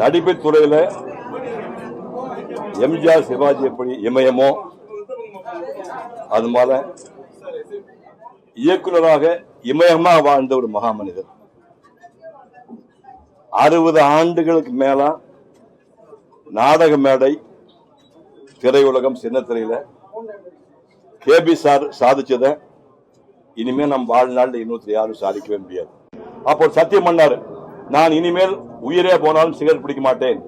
நடிப்பு துறையில எம்ஜிஆர் சிவாஜி எப்படி இமயமோ அது போல இயக்குநராக இமயமா வாழ்ந்த ஒரு மகாமனிதர். அறுபது ஆண்டுகளுக்கு மேல நாடக மேடை திரையுலகம் சின்ன திரையில கேபி சார் சாதிச்சதை இனிமே நம் வாழ்நாள் இன்னொருத்தர் யாரும் சாதிக்கவே முடியாது. அப்போ சத்தியம் பண்ணாரு நான் இனிமேல் உயிரே போனாலும் சிகரெட் பிடிக்க மாட்டேன்.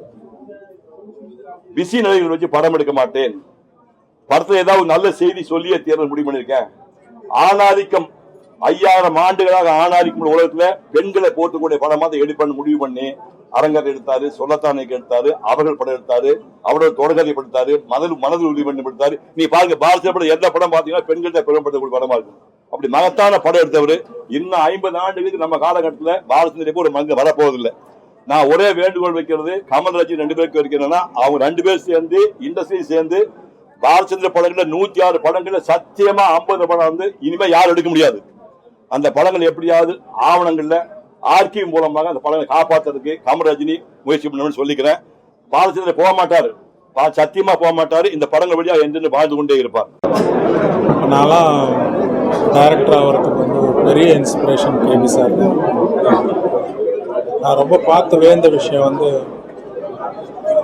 பிஸி நிலையில் வச்சு படம் எடுக்க மாட்டேன். படத்தில் ஏதாவது நல்ல செய்தி சொல்லியே தேர்தல் முடிவு பண்ணியிருக்கேன். ஆணாதிக்கம் ஐயாயிரம் ஆண்டுகளாக ஆணாதிக்கம் உலகத்துல பெண்களை போட்டுக்கூடிய படமா அதை எடுப்பேன்னு முடிவு பண்ணி அரங்கர் எடுத்தாரு சொல்லத்தானைக்கு எடுத்தாரு அவர்கள் படம் எடுத்தாரு அவரோட தொடர்கதை படுத்தாரு மனதில் மனதில் உறுதி பண்ணி படுத்தாரு. நீ பாருங்க பாரதிய படம் எந்த படம் பாத்தீங்கன்னா பெண்கள்கிட்ட பெருமைப்படுத்தக்கூடிய படமா இருக்கும் அப்படி மகத்தான படம் எடுத்தவர். இன்னும் ஐம்பது ஆண்டுகளுக்கு நம்ம காலகட்டத்தில் பாரதிய ஒரு மங்க வரப்போவதில்லை. நான் ஒரே வேண்டுகோள் வைக்கிறது கமல்ராஜ் ரெண்டு பேருக்கு வைக்கிறேன்னா அவங்க ரெண்டு பேர் சேர்ந்து இண்டஸ்ட்ரி சேர்ந்து பாலச்சந்திர படங்கள்ல நூத்தி ஆறு படங்கள்ல சத்தியமா ஐம்பது படம் வந்து இனிமே யாரும் எடுக்க முடியாது. அந்த படங்கள் எப்படியாவது ஆவணங்கள்ல ஆர்கிவ் மூலமாக அந்த படங்களை காப்பாற்றுறதுக்கு கமல்ரஜினி முயற்சி பண்ணணும்னு சொல்லிக்கிறேன். பாலச்சந்திர போக மாட்டாரு. சத்தியமாக சத்தியமா போக மாட்டாரு. இந்த படங்கள் வழியாக என்று வாழ்ந்து கொண்டே இருப்பார். நான்லாம் டேரக்டர் ஆகிறதுக்கு வந்து ஒரு பெரிய இன்ஸ்பிரேஷன் கேபி சார். நான் ரொம்ப பார்த்து வேந்த விஷயம் வந்து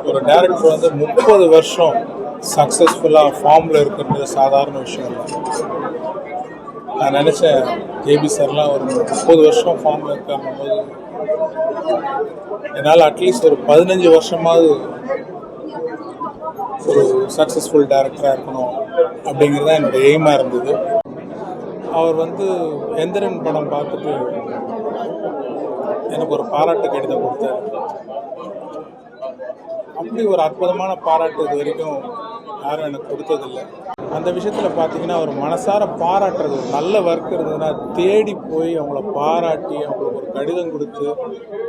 ஒரு டேரக்டர் வந்து முப்பது வருஷம் சக்ஸஸ்ஃபுல்லாக ஃபார்மில் இருக்கிறது சாதாரண விஷயம் இல்லை. நான் நினச்சேன் கேபி சார்லாம் ஒரு முப்பது வருஷம் ஃபார்மில் இருக்காங்க போது என்னால் அட்லீஸ்ட் ஒரு பதினஞ்சு வருஷமாவது ஒரு சக்ஸஸ்ஃபுல் டேரக்டராக இருக்கணும் அப்படிங்கிறது தான் என்னோட எய்மாக இருந்தது. அவர் வந்து எந்திரன் படம் பார்த்துட்டு எனக்கு ஒரு பாராட்டு கடிதம் கொடுத்தார். அப்படி ஒரு அற்புதமான பாராட்டு இது வரைக்கும் யாரும் எனக்கு கொடுத்ததில்லை. அந்த விஷயத்தில் பார்த்தீங்கன்னா அவர் மனசார பாராட்டுறது ஒரு நல்ல ஒர்க் இருந்ததுன்னா தேடி போய் அவங்கள பாராட்டி அவங்களுக்கு ஒரு கடிதம் கொடுத்து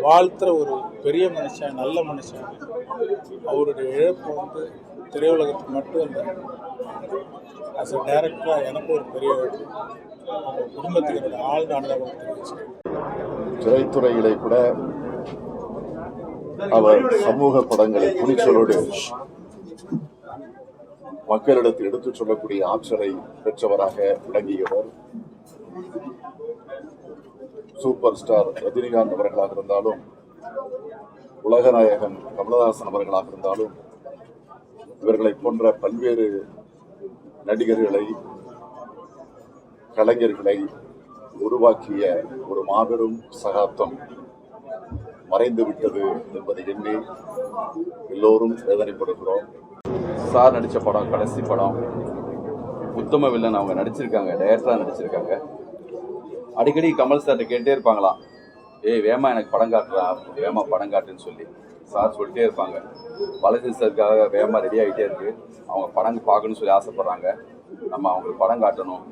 வாழ்த்துற ஒரு பெரிய மனுஷன் நல்ல மனுஷன். அவருடைய இழப்பு வந்து திரையுலகத்துக்கு மட்டும் இல்லை அஸ் அ டேரக்டராக எனக்கு ஒரு பெரிய அவங்க குடும்பத்துக்கு என்னோட ஆழ்ந்த அனுபவம் தெரிவிச்சு. திரைத்துறையிலே கூட அவர் சமூக படங்களை துணிச்சலோடு மக்களிடத்தில் எடுத்துச் சொல்லக்கூடிய ஆற்றலை பெற்றவராக விளங்கியவர் சூப்பர் ஸ்டார் ரஜினிகாந்த் அவர்களாக இருந்தாலும் உலகநாயகன் கமலஹாசன் அவர்களாக இருந்தாலும் இவர்களை போன்ற பல்வேறு நடிகர்களை கலைஞர்களை உருவாக்கிய ஒரு மாபெரும் சகாப்தம் மறைந்து விட்டது என்பதை எண்ணி எல்லோரும் வேதனைப்படுகிறோம். சார் நடித்த படம் கடைசி படம் உத்தம வில்லன் அவங்க நடிச்சிருக்காங்க டைரக்டராக நடிச்சிருக்காங்க. அடிக்கடி கமல் சார்கிட்ட கேட்டே இருப்பாங்களாம் ஏய் வேமா எனக்கு படம் காட்டுறா வேமா படம் காட்டுன்னு சொல்லி. சார் சொல்லிட்டே இருப்பாங்க. வலது சாருக்காக வேமா ரெடி ஆகிட்டே இருக்கு. அவங்க படம் பார்க்கணும்னு சொல்லி ஆசைப்பட்றாங்க. நம்ம அவங்களுக்கு படம் காட்டணும்.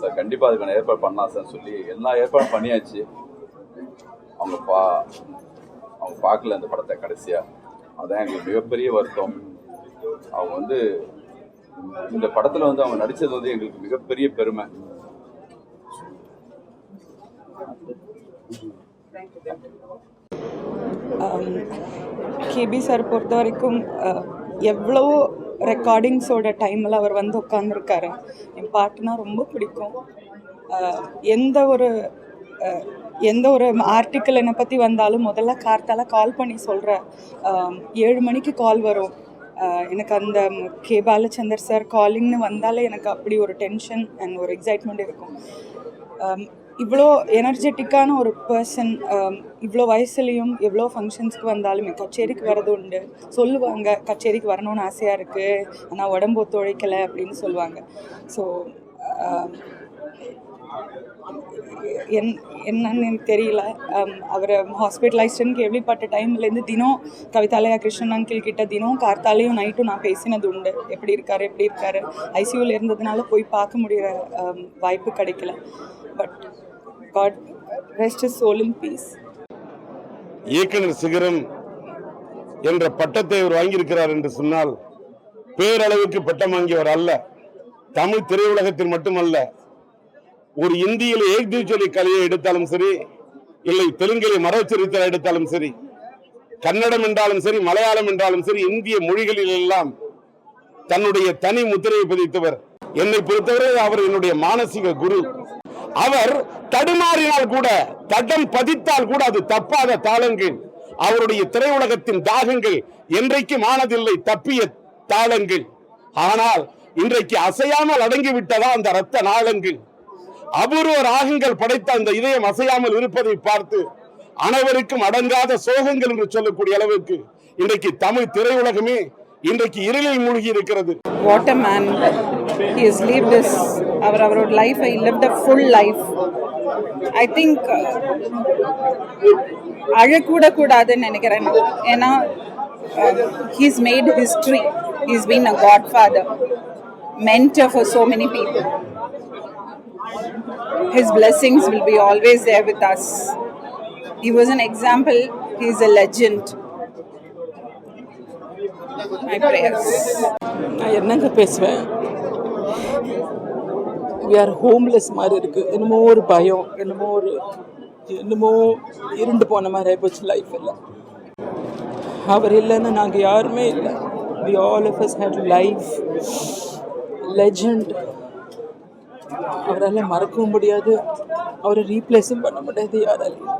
சார் கண்டிப்பாக அதுக்கான ஏற்பாடு பண்ணலாம் சார் சொல்லி எல்லா ஏற்பாடும் பண்ணியாச்சு. அவங்க பா அவங்க பார்க்கல அந்த படத்தை கடைசியாக அதுதான் எங்களுக்கு மிகப்பெரிய வருத்தம். அவங்க வந்து இந்த படத்தில் வந்து அவங்க நடித்தது வந்து எங்களுக்கு மிகப்பெரிய பெருமை. Um, கேபி சார் பொறுத்த வரைக்கும் uh, எவ்வளோ ரெக்கார்டிங்ஸோட டைமில் அவர் வந்து உட்காந்துருக்காரு என் பாட்டுனா ரொம்ப பிடிக்கும். Uh, எந்த ஒரு uh, எந்த ஒரு ஆர்டிக்கல் என்னை பற்றி வந்தாலும் முதல்ல கார்த்தால கால் பண்ணி சொல்கிற um, ஏழு மணிக்கு கால் வரும். எனக்கு அந்த கே பாலச்சந்தர் சார் காலிங்னு வந்தாலே எனக்கு அப்படி ஒரு டென்ஷன் அண்ட் ஒரு எக்ஸைட்மெண்ட் இருக்கும். Um, இவ்வளோ எனர்ஜெட்டிக்கான ஒரு பர்சன் um, இவ்வளோ வயசுலேயும் எவ்வளோ ஃபங்க்ஷன்ஸ்க்கு வந்தாலும் கச்சேரிக்கு வரது உண்டு. சொல்லுவாங்க கச்சேரிக்கு வரணும்னு ஆசையாக இருக்குது ஆனால் உடம்பு ஒத்துழைக்கலை அப்படின்னு சொல்லுவாங்க. ஸோ um, என் என்னன்னு எனக்கு தெரியல. Um, அவரை ஹாஸ்பிட்டலைஸ்டுன்னு கேள்விப்பட்ட டைம்லேருந்து தினம் கவிதாலயா கிருஷ்ணன் அங்கிள் கிட்ட தினம் கார்த்தாலையும் நைட்டும் நான் பேசினது உண்டு. எப்படி இருக்காரு எப்படி இருக்காரு? ஐசியூவில் இருந்ததுனால போய் பார்க்க முடிகிற வாய்ப்பு கிடைக்கல. But God rest is soul in peace இயக்குனர் சிகரம் என்ற பட்டத்தை அவர் வாங்கியிருக்கிறார் என்று சொன்னால் பேரளவுக்கு பட்டம் வாங்கியவர் அல்ல. தமிழ் திரையுலகத்தில் மட்டுமல்ல ஒரு இந்தியில் ஏக்தீச்சொலி கலையை எடுத்தாலும் சரி இல்லை தெலுங்கிலே மரச்சரித்திரம் எடுத்தாலும் சரி கன்னடம் என்றாலும் சரி மலையாளம் என்றாலும் சரி இந்திய மொழிகளில் எல்லாம் தன்னுடைய தனி முத்திரையை பதித்தவர். என்னை பொறுத்தவரை அவர் என்னுடைய மானசீக குரு. அவர் தடுமாறினால் கூட தடம் பதித்தால் கூட அது தப்பாத தாளங்கள். அவருடைய திரையுலகத்தின் தாகங்கள் என்றைக்கும் ஆனதில்லை தப்பிய தாளங்கள். ஆனால் இன்றைக்கு அசையாமல் அடங்கிவிட்டதா அந்த ரத்த நாளங்கள். அபூர்வ ராகங்கள் படைத்த அந்த இதயம் அசையாமல் இருப்பதை பார்த்து அனைவருக்கும் அடங்காத சோகங்கள் என்று சொல்லக்கூடிய அளவுக்கு இன்றைக்கு தமிழ் திரையுலகமே இன்றைக்கு இருளில் மூழ்கி இருக்கிறது what a man he is leave this அவர் அவரோட life I live the full life I think அழக்கூட கூடாதுன்னு நினைக்கிறேன் நான். ஏன்னா he's made history he's been a godfather mentor for so many people his blessings will be always there with us he was an example he is a legend My prayers. நான் என்னங்க பேசுவேன்? We are homeless மாதிரி இருக்கு. என்னமோ ஒரு பயம் என்னமோ ஒரு என்னமோ இருண்டு போன மாதிரி ஆயிப்போச்சு லைஃப் எல்லாம். அவர் இல்லைன்னா நாங்கள் யாருமே இல்லை. We all of us hate life legend அவரால் மறக்கவும் முடியாது. அவரை ரீப்ளேஸும் பண்ண முடியாது யாராலையும்.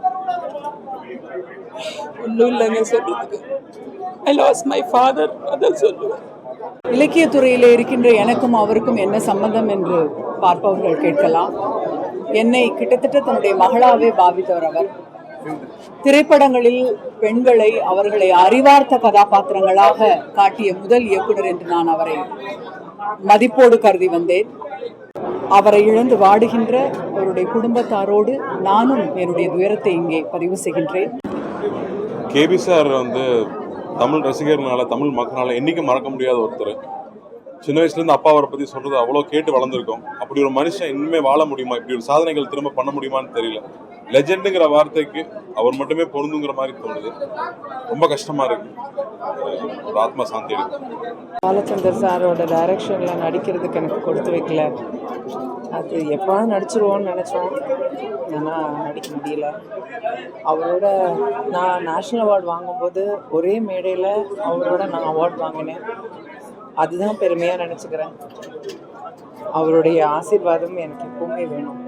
ஒன்றும் இல்லைங்க சொல்கிறதுக்கு ஐ லாஸ் மை ஃபாதர் அதான் சொல்லுவேன். இலக்கியத்துறையிலே இருக்கின்ற எனக்கும் அவருக்கும் என்ன சம்பந்தம் என்று பார்ப்பவர்கள் கேட்கலாம். என்னை கிட்டத்தட்ட தன்னுடைய மகளாவே பாவித்தவர் அவர். திரைப்படங்களில் பெண்களை அவர்களை அறிவார்த்த கதாபாத்திரங்களாக காட்டிய முதல் இயக்குனர் என்று நான் அவரை மதிப்போடு கருதி வந்தேன். அவரை இழந்து வாடுகின்ற அவருடைய குடும்பத்தாரோடு நானும் என்னுடைய துயரத்தை இங்கே பதிவு செய்கின்றேன். கேபி சார் வந்து தமிழ் ரசிகர்னால தமிழ் மக்களால என்னைக்கும் மறக்க முடியாத ஒருத்தர். சின்ன வயசுலேருந்து அப்பா அவரை பற்றி சொல்கிறது அவ்வளோ கேட்டு வளர்ந்துருக்கோம். அப்படி ஒரு மனுஷன் இன்னுமே வாழ முடியுமா? இப்படி ஒரு சாதனைகள் திரும்ப பண்ண முடியுமான்னு தெரியல. லெஜெண்டுங்கிற வார்த்தைக்கு அவர் மட்டுமே பொருந்துங்கிற மாதிரி தோணுது. ரொம்ப கஷ்டமா இருக்கு. ஒரு ஆத்மா சாந்தி இருக்கு பாலச்சந்தர் சாரோட டைரக்ஷனில் நடிக்கிறதுக்கு எனக்கு கொடுத்து வைக்கல. அது எப்போ நடிச்சிருவோன்னு நினச்சோம். ஆனால் நடிக்க முடியல. அவரோட நான் நேஷ்னல் அவார்டு வாங்கும்போது ஒரே மேடையில் அவரோட நான் அவார்ட் வாங்கினேன். அதுதான் பெருமையாக நினச்சிக்கிறேன். அவருடைய ஆசீர்வாதம் எனக்கு எப்பவுமே வேணும்.